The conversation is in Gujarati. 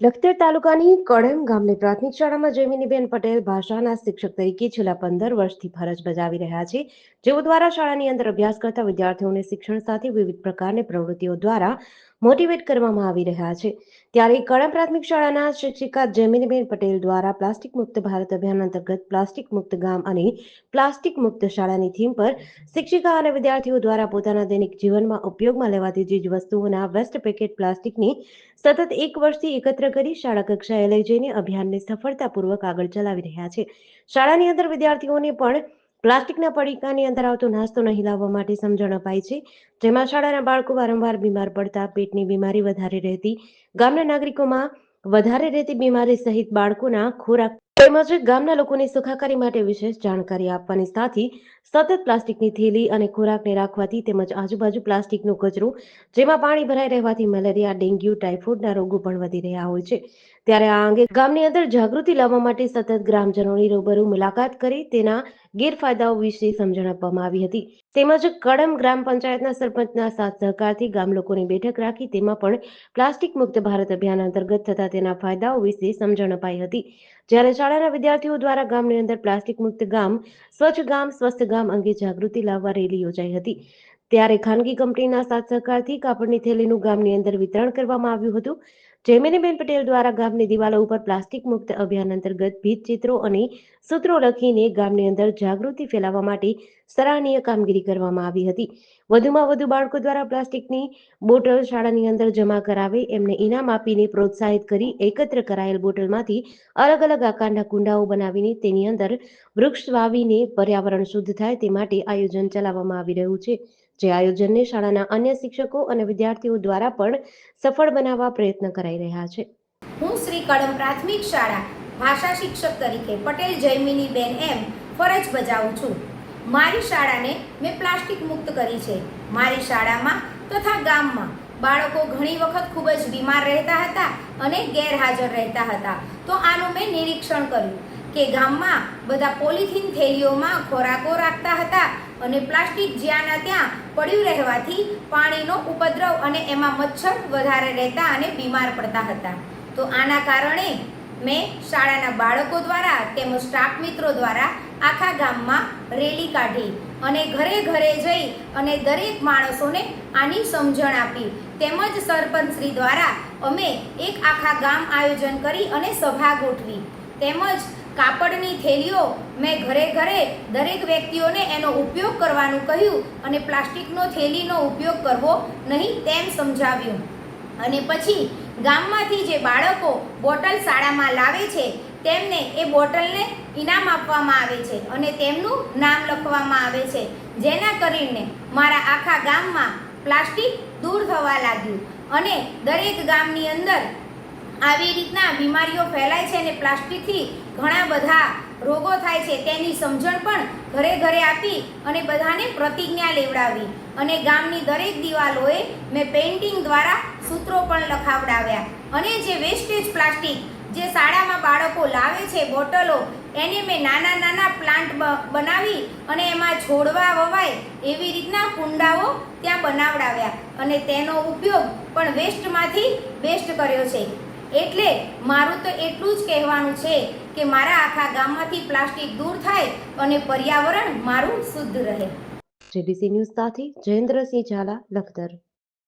લખતર તાલુકાની કડેમ ગામની પ્રાથમિક શાળામાં જૈમિનીબેન પટેલ ભાષાના શિક્ષક તરીકે છેલ્લા પંદર વર્ષથી ફરજ બજાવી રહ્યા છે. જેઓ દ્વારા શાળાની અંદર અભ્યાસ કરતા વિદ્યાર્થીઓને શિક્ષણ સાથે વિવિધ પ્રકારની પ્રવૃત્તિઓ દ્વારા મોટિવેટ કરવામાં આવી રહ્યા છે. ત્યારે કળા પ્રાથમિક શાળાના શિક્ષિકા જેમિનીબેન પટેલ દ્વારા પ્લાસ્ટિક મુક્ત ભારત અભિયાન અંતર્ગત પ્લાસ્ટિક મુક્ત ગામ અને પ્લાસ્ટિક મુક્ત શાળાની થીમ પર શિક્ષિકા અને વિદ્યાર્થીઓ દ્વારા પોતાના દૈનિક જીવનમાં ઉપયોગમાં લેવાતી ચીજ વસ્તુઓના વેસ્ટ પેકેટ પ્લાસ્ટિકની સતત એક વર્ષથી એકત્ર કરી શાળા કક્ષાએ લઈ જઈને અભિયાનને સફળતાપૂર્વક આગળ ચલાવી રહ્યા છે. શાળાની અંદર વિદ્યાર્થીઓને પણ પ્લાસ્ટિકના પડીકાની અંદર આવતો નાસ્તો નહીં લાવવા માટે સમજણ અપાય છે. જેમાં શાળાના બાળકો વારંવાર બીમાર પડતા, પેટની બીમારી વધારે રહેતી, ગામના નાગરિકોમાં વધારે રહેતી બીમારી સહિત બાળકોના ખોરાક તેમજ ગામના લોકોની સુખાકારી માટે વિશેષ જાણકારી આપવાની સાથે સતત પ્લાસ્ટિકની થેલી અને ખોરાકને રાખવાથી તેમજ આજુબાજુ પ્લાસ્ટિકનો કચરો, જેમાં પાણી ભરાઈ રહેવાથી મેલેરિયા, ડેન્ગ્યુ, ટાઇફોઇડના રોગો પણ વધી રહ્યા હોય છે. ત્યારે આ અંગે ગામની અંદર જાગૃતિ લાવવા માટે સતત ગ્રામજનોની રૂબરૂ મુલાકાત કરી તેના ગેરફાયદાઓ વિશે સમજણ આપવામાં આવી હતી. તેમજ કડમ ગ્રામ પંચાયતના સરપંચના સાથ સહકારથી ગામ લોકોની બેઠક રાખી તેમાં પણ પ્લાસ્ટિક મુક્ત ભારત અભિયાન અંતર્ગત થતા તેના ફાયદાઓ વિશે સમજણ અપાઈ હતી. જ્યારે શાળાના વિદ્યાર્થીઓ દ્વારા ગામની અંદર પ્લાસ્ટિક મુક્ત ગામ, સ્વચ્છ ગામ, સ્વસ્થ ગામ અંગે જાગૃતિ લાવવા રેલી યોજાઈ હતી. ત્યારે ખાનગી કંપનીના સાથ સહકારથી કાપડની થેલીનું ગામની અંદર વિતરણ કરવામાં આવ્યું હતું. જેમિનીબેન પટેલ દ્વારા ગામની દિવાલો ઉપર પ્લાસ્ટિક મુક્ત અભિયાન અંતર્ગત ભીત ચિત્રો અને સૂત્રો લખીને ગામની અંદર જાગૃતિ ફેલાવવા માટે સરાહનીય કામગીરી કરવામાં આવી હતી. વધુમાં વધુ બાળકો દ્વારા પ્લાસ્ટિકની બોટલ શાળાની અંદર જમા કરાવે એમને ઇનામ આપીને પ્રોત્સાહિત કરી એકત્ર કરાયેલ બોટલમાંથી અલગ અલગ આકારના કુંડાઓ બનાવીને તેની અંદર વૃક્ષ વાવીને પર્યાવરણ શુદ્ધ થાય તે માટે આયોજન ચલાવવામાં આવી રહ્યું છે. જે આયોજનને શાળાના અન્ય શિક્ષકો અને વિદ્યાર્થીઓ દ્વારા પણ સફળ બનાવવા પ્રયત્ન કરાઈ રહ્યા છે. હું શ્રી કડમ પ્રાથમિક શાળા ભાષા શિક્ષક તરીકે પટેલ જયમિની બેન એમ ફરજ બજાવું છું. મારી શાળાને મેં પ્લાસ્ટિક મુક્ત કરી છે. મારી શાળામાં તથા ગામમાં બાળકો ઘણી વખત ખૂબ જ બીમાર રહેતા હતા અને ગેરહાજર રહેતા હતા. તો આનું મેં નિરીક્ષણ કર્યું. કે ગામમાં બધા પોલિથીન થેલીઓમાં ખોરાકો રાખતા હતા અને પ્લાસ્ટિક જ્યાંના ત્યાં પડ્યું રહેવાથી પાણીનો ઉપદ્રવ અને એમાં મચ્છર વધારે રહેતા અને બીમાર પડતા હતા. તો આના કારણે મેં શાળાના બાળકો દ્વારા તેમજ સ્ટાફ મિત્રો દ્વારા આખા ગામમાં રેલી કાઢી અને ઘરે ઘરે જઈ અને દરેક માણસોને આની સમજણ આપી. તેમજ સરપંચશ્રી દ્વારા અમે એક આખા ગામ આયોજન કરી અને સભા ગોઠવી. તેમજ કાપડની થેલીઓ મેં ઘરે ઘરે દરેક વ્યક્તિઓને એનો ઉપયોગ કરવાનું કહ્યું અને પ્લાસ્ટિકનો થેલીનો ઉપયોગ કરવો નહીં તેમ સમજાવ્યું. અને પછી ગામમાંથી જે બાળકો બોટલ શાળામાં લાવે છે, તેમને એ બોટલને ઇનામ આપવામાં આવે છે અને તેમનું નામ લખવામાં આવે છે. જેના કરીને મારા આખા ગામમાં પ્લાસ્ટિક દૂર થવા લાગ્યું અને દરેક ગામની અંદર આવી રીતના બીમારીઓ ફેલાય છે અને પ્લાસ્ટિકથી ઘણા બધા રોગો થાય છે. તેની સમજણ પણ ઘરે ઘરે આપી અને બધાને પ્રતિજ્ઞા લેવડાવી. અને ગામની દરેક દિવાલોએ મેં પેઇન્ટિંગ દ્વારા સૂત્રો પણ લખાવડાવ્યા. અને જે વેસ્ટેજ પ્લાસ્ટિક જે શાળામાં બાળકો લાવે છે, બોટલો, એને મેં નાના નાના પ્લાન્ટ બનાવી અને એમાં છોડવા વવાય એવી રીતના કુંડાઓ ત્યાં બનાવડાવ્યા. અને તેનો ઉપયોગ પણ વેસ્ટમાંથી બેસ્ટ કર્યો છે. એટલે મારું તો એટલું જ કહેવાનું છે કે મારા આખા ગામમાંથી પ્લાસ્ટિક દૂર થાય અને પર્યાવરણ મારું શુદ્ધ રહે. જેબીસી ન્યૂઝ સાથે જયેન્દ્રસિંહ ઝાલા, લખતર.